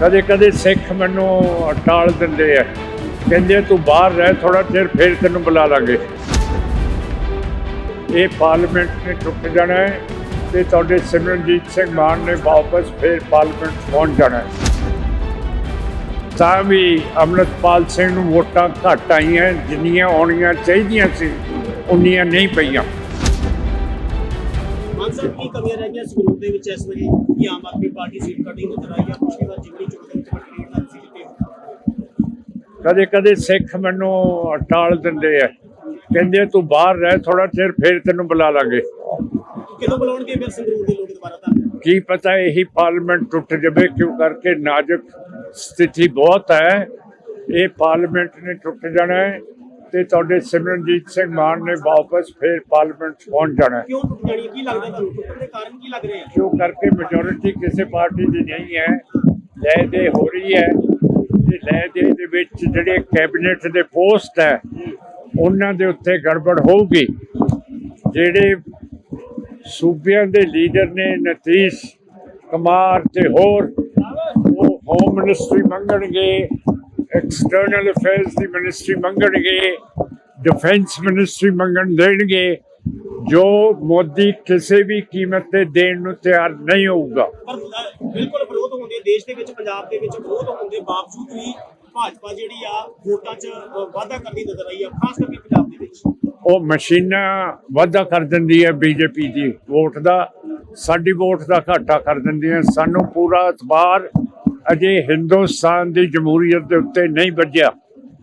ਕਦੇ ਕਦੇ ਸਿੱਖ ਮੈਨੂੰ ਟਾਲ ਦਿੰਦੇ ਆ। ਕਹਿੰਦੇ, ਤੂੰ ਬਾਹਰ ਰਹਿ ਥੋੜਾ ਚਿਰ ਫਿਰ ਤੈਨੂੰ ਬੁਲਾ ਲਾਂਗੇ। ਇਹ ਪਾਰਲੀਮੈਂਟ ਨੇ ਟੁੱਟ ਜਾਣਾ ਹੈ ਤੇ ਤੁਹਾਡੇ ਸਿਮਰਨਜੀਤ ਸਿੰਘ ਮਾਨ ਨੇ ਵਾਪਸ ਫਿਰ ਪਾਰਲੀਮੈਂਟ ਪਹੁੰਚ ਜਾਣਾ ਹੈ। ਤਾਂ ਵੀ ਅਮਰਤਪਾਲ ਸਿੰਘ ਨੂੰ ਵੋਟਾਂ ਘੱਟ ਆਈਆਂ, ਜਿੰਨੀਆਂ ਆਉਣੀਆਂ ਚਾਹੀਦੀਆਂ ਸੀ, ਉਨੀਆਂ ਨਹੀਂ ਪਈਆਂ। ਮਾਨ ਸਾਹਿਬ ਕੀ ਕਮੀਆਂ ਰਹਿ ਗਈਆਂ ਸੰਗਰੂਰ ਦੇ ਵਿੱਚ ਇਸ ਵੇਲੇ? ਕਿ Aam Aadmi party seat cutting ਨਜ਼ਰ ਆਈ ਹੈ ਪਿਛਲੀ ਵਾਰ ਜਿਮਨੀ ਚੋਣ ਦੇ ਵਿੱਚ ਵੱਡੀ ਨਾਲ ਸੀ ਜਿੱਤੇ ਕਦੇ ਕਦੇ ਸਿੱਖ ਮੈਨੂੰ ਟਾਲ ਦਿੰਦੇ ਆ। ਕਹਿੰਦੇ ਤੂੰ ਬਾਹਰ ਰਹਿ ਥੋੜਾ ਚਿਰ ਫਿਰ ਤੈਨੂੰ ਬੁਲਾ ਲਾਂਗੇ। ਕਿਦੋਂ ਬੁਲਾਉਣਗੇ ਫਿਰ ਸੰਗਰੂਰ ਦੇ ਲੋਕ ਦੁਬਾਰਾ ਤਾਂ? ਕੀ ਪਤਾ ਇਹੀ ਪਾਰਲੀਮੈਂਟ ਟੁੱਟ ਜਾਵੇ ਕਿਉਂ ਕਰਕੇ ਨਾਜ਼ੁਕ ਸਥਿਤੀ ਬਹੁਤ ਹੈ। ਇਹ ਪਾਰਲੀਮੈਂਟ ਨੇ ਟੁੱਟ ਜਾਣਾ ਹੈ। ਤੇ ਤੁਹਾਡੇ ਸਿਮਰਨਜੀਤ ਸਿੰਘ ਮਾਨ ਨੇ ਵਾਪਸ ਫਿਰ ਪਾਰਲੀਮੈਂਟ ਪਹੁੰਚ ਜਾਣਾ ਕਿਉਂ? ਟੁੱਟ ਜਾਣੀ? ਕੀ ਲੱਗਦਾ ਤੁਹਾਨੂੰ? ਟੁੱਟਣ ਦੇ ਕਾਰਨ ਕੀ ਲੱਗ ਰਹੇ ਆ? ਕਿਉਂ ਕਰਕੇ ਮੈਜੋਰਿਟੀ ਕਿਸੇ ਪਾਰਟੀ ਦੀ ਨਹੀਂ ਹੈ ਲੈ ਦੇ ਹੋ ਰਹੀ ਹੈ। ਤੇ ਲੈ ਦੇ ਦੇ ਵਿੱਚ ਜਿਹੜੇ ਕੈਬਨਿਟ ਦੇ ਪੋਸਟ ਹੈ ਉਹਨਾਂ ਦੇ ਉੱਤੇ ਗੜਬੜ ਹੋਊਗੀ। ਜਿਹੜੇ ਸੂਬਿਆਂ ਦੇ ਲੀਡਰ ਨੇ ਨਤੀਸ਼ ਕੁਮਾਰ ਤੇ ਹੋਰ ਉਹ ਹੋਮ ਮਿਨਿਸਟਰੀ ਮੰਗਣਗੇ। ਐਕਸਟਰਨਲ ਅਫੇਅਰਸ ਦੀ ਮਿਨਿਸਟਰੀ ਮੰਗਣਗੇ ਡਿਫੈਂਸ ਮਿਨਿਸਟਰੀ ਮੰਗਣ ਦੇਣਗੇ ਜੋ ਮੋਦੀ ਕਿਸੇ ਵੀ ਕੀਮਤ ਤੇ ਦੇਣ ਨੂੰ ਤਿਆਰ ਨਹੀਂ ਹੋਊਗਾ। ਪਰ ਬਿਲਕੁਲ ਵਿਰੋਧ ਹੁੰਦੇ ਦੇਸ਼ ਦੇ ਵਿੱਚ ਪੰਜਾਬ ਦੇ ਵਿੱਚ ਵਿਰੋਧ ਹੋਣ ਦੇ ਬਾਵਜੂਦ ਵੀ ਭਾਜਪਾ ਜਿਹੜੀ ਆ ਵੋਟਾਂ 'ਚ ਵਾਧਾ ਕਰਦੀ ਨਜ਼ਰ ਆਈ ਆ ਖਾਸ ਕਰਕੇ ਪੰਜਾਬ ਦੇ ਵਿੱਚ। ਉਹ ਮਸ਼ੀਨਾਂ ਵਾਧਾ ਕਰ ਦਿੰਦੀ ਹੈ ਬੀਜੇਪੀ ਦੀ ਵੋਟ ਦਾ ਸਾਡੀ ਵੋਟ ਦਾ ਘਾਟਾ ਕਰ ਦਿੰਦੀਆਂ ਸਾਨੂੰ ਪੂਰਾ ਇਤਬਾਰ ਅਜੇ ਹਿੰਦੁਸਤਾਨ ਦੀ ਜਮਹੂਰੀਅਤ ਦੇ ਉੱਤੇ ਨਹੀਂ ਵੱਜਿਆ।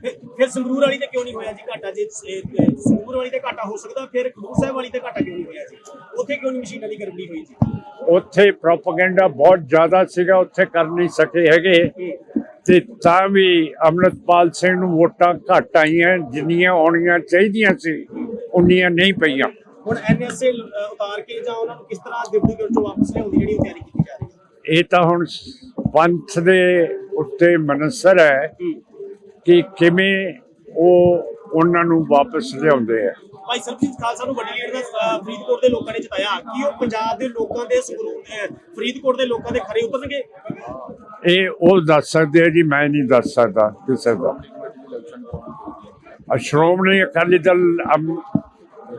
ਫਿਰ- ਸੰਗਰੂਰ ਵਾਲੀ ਤੇ ਕਿਉਂ ਨਹੀਂ ਹੋਇਆ ਜੀ ਘਾਟਾ? ਜੇ ਸੰਗਰੂਰ ਵਾਲੀ ਤੇ ਘਾਟਾ ਹੋ ਸਕਦਾ ਫਿਰ ਖਡੂਰ ਸਾਹਿਬ ਵਾਲੀ ਤੇ ਘਾਟਾ ਕਿਉਂ ਨਹੀਂ ਹੋਇਆ ਜੀ? ਉੱਥੇ ਕਿਉਂ ਨਹੀਂ ਮਸ਼ੀਨਾਂ ਦੀ ਗਰਮੀ ਹੋਈ ਜੀ? ਉੱਥੇ ਪ੍ਰੋਪਗੈਂਡਾ ਬਹੁਤ ਜ਼ਿਆਦਾ ਸੀਗਾ ਉੱਥੇ ਕਰ ਨਹੀਂ ਸਕੇ ਹੈਗੇ। ਤੇ ਤਾਂ ਵੀ ਅਮਰਤਪਾਲ ਸਿੰਘ ਨੂੰ ਵੋਟਾਂ ਘੱਟ ਆਈਆਂ ਜਿੰਨੀਆਂ ਆਉਣੀਆਂ ਚਾਹੀਦੀਆਂ ਸੀ ਉਨੀਆਂ ਨਹੀਂ ਪਈਆਂ। ਹੁਣ ਐਨਐਸਏ ਉਤਾਰ ਕੇ ਜਾਂ ਉਹਨਾਂ ਨੂੰ ਕਿਸ ਤਰ੍ਹਾਂ ਡਿਪਟੀ ਚੋਂ ਵਾਪਸ ਲਿਆਉਣ ਦੀ ਜਿਹੜੀ ਤਿਆਰੀ ਕੀਤੀ ਜਾ ਰਹੀ ਹੈ? ਇਹ ਤਾਂ ਹੁਣ ਪੰਥ ਦੇ ਉੱਤੇ ਮਨਸਰ ਹੈ ਕਿ ਕਿਵੇਂ ਉਹ ਉਹਨਾਂ ਨੂੰ ਵਾਪਸ ਲਿਆਉਂਦੇ ਆ। ਭਾਈ ਸਰਬਜੀਤ ਖਾਲਸਾ ਨੂੰ ਵੱਡੀ ਲੀਡ ਦਾ ਫਰੀਦਕੋਟ ਦੇ ਲੋਕਾਂ ਨੇ ਜਿਤਾਇਆ। ਕੀ ਉਹ ਪੰਜਾਬ ਦੇ ਲੋਕਾਂ ਦੇ ਅ, ਫਰੀਦਕੋਟ ਦੇ ਲੋਕਾਂ ਦੇ ਖਰੇ ਉਤਰਨਗੇ? ਇਹ ਉਹ ਦੱਸ ਸਕਦੇ ਆ ਜੀ ਮੈਂ ਨਹੀਂ ਦੱਸ ਸਕਦਾ ਕਿਸੇ ਦਾ। ਸ਼੍ਰੋਮਣੀ ਅਕਾਲੀ ਦਲ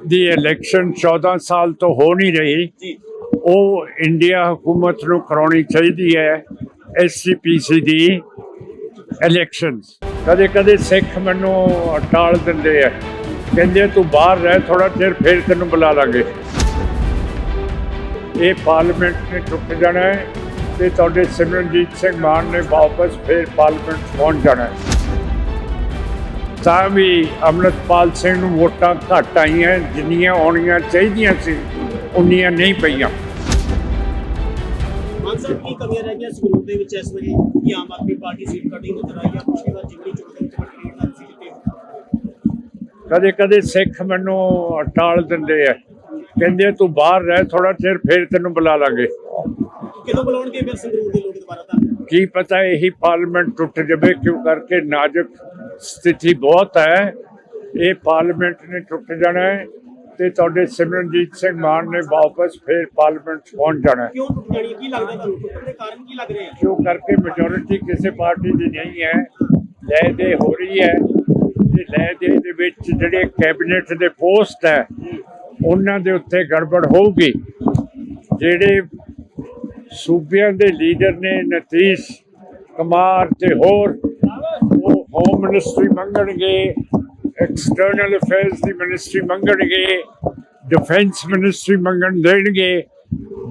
ਦੀ ਇਲੈਕਸ਼ਨ 14 ਸਾਲ ਤੋਂ ਹੋ ਨਹੀਂ ਰਹੀ। ਉਹ ਇੰਡੀਆ ਹਕੂਮਤ ਨੂੰ ਕਰਾਉਣੀ ਚਾਹੀਦੀ ਹੈ। ਐਸਜੀਪੀਸੀ ਦੀ ਇਲੈਕਸ਼ਨਸ ਕਦੇ ਕਦੇ ਸਿੱਖ ਮੈਨੂੰ ਟਾਲ ਦਿੰਦੇ ਆ। ਕਹਿੰਦੇ ਤੂੰ ਬਾਹਰ ਰਹਿ ਥੋੜਾ ਚਿਰ ਫਿਰ ਤੈਨੂੰ ਬੁਲਾ ਲਾਂਗੇ। ਇਹ ਪਾਰਲੀਮੈਂਟ ਨੇ ਟੁੱਟ ਜਾਣਾ ਹੈ ਤੇ ਤੁਹਾਡੇ ਸਿਮਰਨਜੀਤ ਸਿੰਘ ਮਾਨ ਨੇ ਵਾਪਸ ਫਿਰ ਪਾਰਲੀਮੈਂਟ ਪਹੁੰਚ ਜਾਣਾ ਹੈ। ਤਾਂ ਵੀ ਅਮਰਤਪਾਲ ਸਿੰਘ ਨੂੰ ਵੋਟਾਂ ਘੱਟ ਆਈਆਂ, ਜਿੰਨੀਆਂ ਆਉਣੀਆਂ ਚਾਹੀਦੀਆਂ ਸੀ, ਉਨੀਆਂ ਨਹੀਂ ਪਈਆਂ। ਮਾਨ ਸਾਹਿਬ ਕੀ ਕਮੀਆਂ ਰਹਿ ਗਈਆਂ ਸੰਗਰੂਰ ਦੇ ਵਿੱਚ ਇਸ ਵੇਲੇ? ਕਿ Aam Aadmi party seat cutting ਨਜ਼ਰ ਆਈ ਆ? ਪਿਛਲੀ ਵਾਰ ਜਿਮਨੀ ਚੋਣ ਦੇ ਵਿੱਚ ਵੱਡੀ ਲੀਡ ਨਾਲ ਸੀ? ਜਿੱਤੇ ਕਦੇ ਕਦੇ ਸਿੱਖ ਮੈਨੂੰ ਟਾਲ ਦਿੰਦੇ ਆ। ਕਹਿੰਦੇ ਤੂੰ ਬਾਹਰ ਰਹਿ ਥੋੜਾ ਚਿਰ ਫਿਰ ਤੈਨੂੰ ਬੁਲਾ ਲਾਂਗੇ। ਕਿਦੋਂ ਬੁਲਾਉਣਗੇ ਫਿਰ ਸੰਗਰੂਰ ਦੇ ਲੋਕ ਦੁਬਾਰਾ ਤਾਂ? ਕੀ ਪਤਾ ਇਹੀ ਪਾਰਲੀਮੈਂਟ ਟੁੱਟ ਜਾਵੇ ਕਿਉਂ ਕਰਕੇ ਨਾਜ਼ੁਕ ਸਥਿਤੀ ਬਹੁਤ ਹੈ। ਇਹ ਪਾਰਲੀਮੈਂਟ ਨੇ ਟੁੱਟ ਜਾਣਾ ਹੈ। ਤੇ ਤੁਹਾਡੇ ਸਿਮਰਨਜੀਤ ਸਿੰਘ ਮਾਨ ਨੇ ਵਾਪਸ ਫਿਰ ਪਾਰਲੀਮੈਂਟ ਪਹੁੰਚ ਜਾਣਾ ਕਿਉਂ ਟੁੱਟ ਜਾਣੀ? ਕੀ ਲੱਗਦਾ ਤੁਹਾਨੂੰ? ਟੁੱਟਣ ਦੇ ਕਾਰਨ ਕੀ ਲੱਗ ਰਹੇ ਆ? ਕਿਉਂ? ਕਰਕੇ ਮੈਜੋਰਿਟੀ ਕਿਸੇ ਪਾਰਟੀ ਦੀ ਨਹੀਂ ਹੈ। ਲੈ ਦੇ ਹੋ ਰਹੀ ਹੈ। ਤੇ ਲੈ ਦੇ ਦੇ ਵਿੱਚ ਜਿਹੜੇ ਕੈਬਨਿਟ ਦੇ ਪੋਸਟ ਹੈ ਉਹਨਾਂ ਦੇ ਉੱਤੇ ਗੜਬੜ ਹੋਊਗੀ। ਜਿਹੜੇ ਸੂਬਿਆਂ ਦੇ ਲੀਡਰ ਨੇ ਨਤੀਸ਼ ਕੁਮਾਰ ਤੇ ਹੋਰ ਉਹ ਹੋਮ ਮਿਨਿਸਟਰੀ ਮੰਗਣਗੇ। ਐਕਸਟਰਨਲ ਅਫੇਅਰਸ ਦੀ ਮਿਨਿਸਟਰੀ ਮੰਗਣਗੇ ਡਿਫੈਂਸ ਮਿਨਿਸਟਰੀ ਮੰਗਣ ਦੇਣਗੇ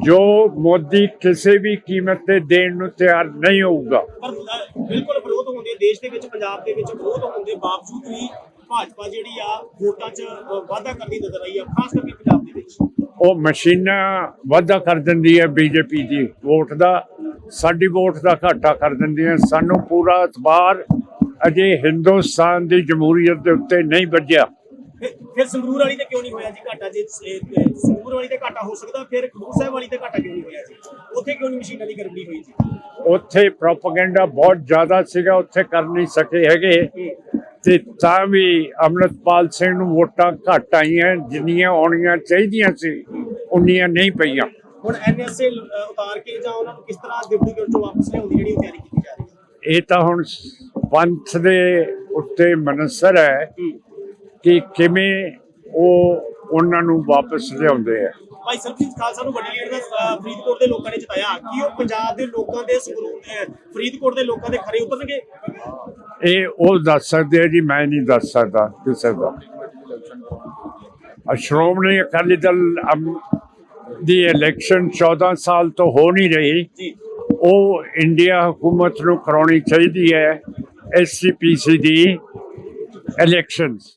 ਜੋ ਮੋਦੀ ਕਿਸੇ ਵੀ ਕੀਮਤ ਤੇ ਦੇਣ ਨੂੰ ਤਿਆਰ ਨਹੀਂ ਹੋਊਗਾ। ਪਰ ਬਿਲਕੁਲ ਵਿਰੋਧ ਹੁੰਦੇ ਦੇਸ਼ ਦੇ ਵਿੱਚ ਪੰਜਾਬ ਦੇ ਵਿੱਚ ਵਿਰੋਧ ਹੋਣ ਦੇ ਬਾਵਜੂਦ ਵੀ ਭਾਜਪਾ ਜਿਹੜੀ ਆ ਵੋਟਾਂ 'ਚ ਵਾਧਾ ਕਰਦੀ ਨਜ਼ਰ ਆਈ ਆ ਖਾਸ ਕਰਕੇ ਪੰਜਾਬ ਦੇ ਵਿੱਚ। ਉਹ ਮਸ਼ੀਨਾਂ ਵਾਧਾ ਕਰ ਦਿੰਦੀ ਹੈ ਬੀਜੇਪੀ ਦੀ ਵੋਟ ਦਾ ਸਾਡੀ ਵੋਟ ਦਾ ਘਾਟਾ ਕਰ ਦਿੰਦੀਆਂ ਸਾਨੂੰ ਪੂਰਾ ਇਤਬਾਰ ਅਜੇ ਹਿੰਦੁਸਤਾਨ ਦੀ ਜਮਹੂਰੀਅਤ ਦੇ ਉੱਤੇ ਨਹੀਂ ਵੱਜਿਆ। ਫਿਰ- ਸੰਗਰੂਰ ਵਾਲੀ ਤੇ ਕਿਉਂ ਨਹੀਂ ਹੋਇਆ ਜੀ ਘਾਟਾ? ਜੇ ਸੰਗਰੂਰ ਵਾਲੀ ਤੇ ਘਾਟਾ ਹੋ ਸਕਦਾ ਫਿਰ ਖਡੂਰ ਸਾਹਿਬ ਵਾਲੀ ਤੇ ਘਾਟਾ ਕਿਉਂ ਨਹੀਂ ਹੋਇਆ ਜੀ? ਉੱਥੇ ਕਿਉਂ ਨਹੀਂ ਮਸ਼ੀਨਾਂ ਦੀ ਗਰਮੀ ਹੋਈ ਜੀ? ਉੱਥੇ ਪ੍ਰੋਪਗੈਂਡਾ ਬਹੁਤ ਜ਼ਿਆਦਾ ਸੀਗਾ ਉੱਥੇ ਕਰ ਨਹੀਂ ਸਕੇ ਹੈਗੇ। ਤੇ ਤਾਂ ਵੀ ਅਮਰਤਪਾਲ ਸਿੰਘ ਨੂੰ ਵੋਟਾਂ ਘੱਟ ਆਈਆਂ ਜਿੰਨੀਆਂ ਆਉਣੀਆਂ ਚਾਹੀਦੀਆਂ ਸੀ ਉਨੀਆਂ ਨਹੀਂ ਪਈਆਂ। ਹੁਣ ਐਨਐਸਏ ਉਤਾਰ ਕੇ ਜਾਂ ਉਹਨਾਂ ਨੂੰ ਕਿਸ ਤਰ੍ਹਾਂ ਡਿਪਟੀ ਚੋਣ ਵਾਪਸ ਲਿਆਉਣ ਦੀ ਜਿਹੜੀ ਤਿਆਰੀ ਕੀਤੀ ਜਾ ਰਹੀ ਹੈ? ਇਹ ਤਾਂ ਹੁਣ ਪੰਥ ਦੇ ਉੱਤੇ ਮਨਸਰ ਹੈ ਕਿ ਕਿਵੇਂ ਉਹ ਉਹਨਾਂ ਨੂੰ ਵਾਪਸ ਲਿਆਉਂਦੇ ਆ। ਭਾਈ ਸਰਬਜੀਤ ਖਾਲਸਾ ਨੂੰ ਵੱਡੀ ਲੀਡਰ ਦਾ ਫਰੀਦਕੋਟ ਦੇ ਲੋਕਾਂ ਨੇ ਜਿਤਾਇਆ। ਕੀ ਉਹ ਪੰਜਾਬ ਦੇ ਲੋਕਾਂ ਦੇ ਸੰਗਰੂਰ ਫਰੀਦਕੋਟ ਦੇ ਲੋਕਾਂ ਦੇ ਖਰੇ ਉਤਰਨਗੇ? ਇਹ ਉਹ ਦੱਸ ਸਕਦੇ ਆ ਜੀ ਮੈਂ ਨਹੀਂ ਦੱਸ ਸਕਦਾ ਕਿਸੇ ਦਾ ਸ਼੍ਰੋਮਣੀ ਅਕਾਲੀ ਦਲ ਦੀ ਇਲੈਕਸ਼ਨ 14 ਸਾਲ ਤੋਂ ਹੋ ਨਹੀਂ ਰਹੀ। ਉਹ ਇੰਡੀਆ ਹਕੂਮਤ ਨੂੰ ਕਰਾਉਣੀ ਚਾਹੀਦੀ ਹੈ। ਐਸਸੀਪੀਸੀ ਦੀ ਇਲੈਕਸ਼ਨਸ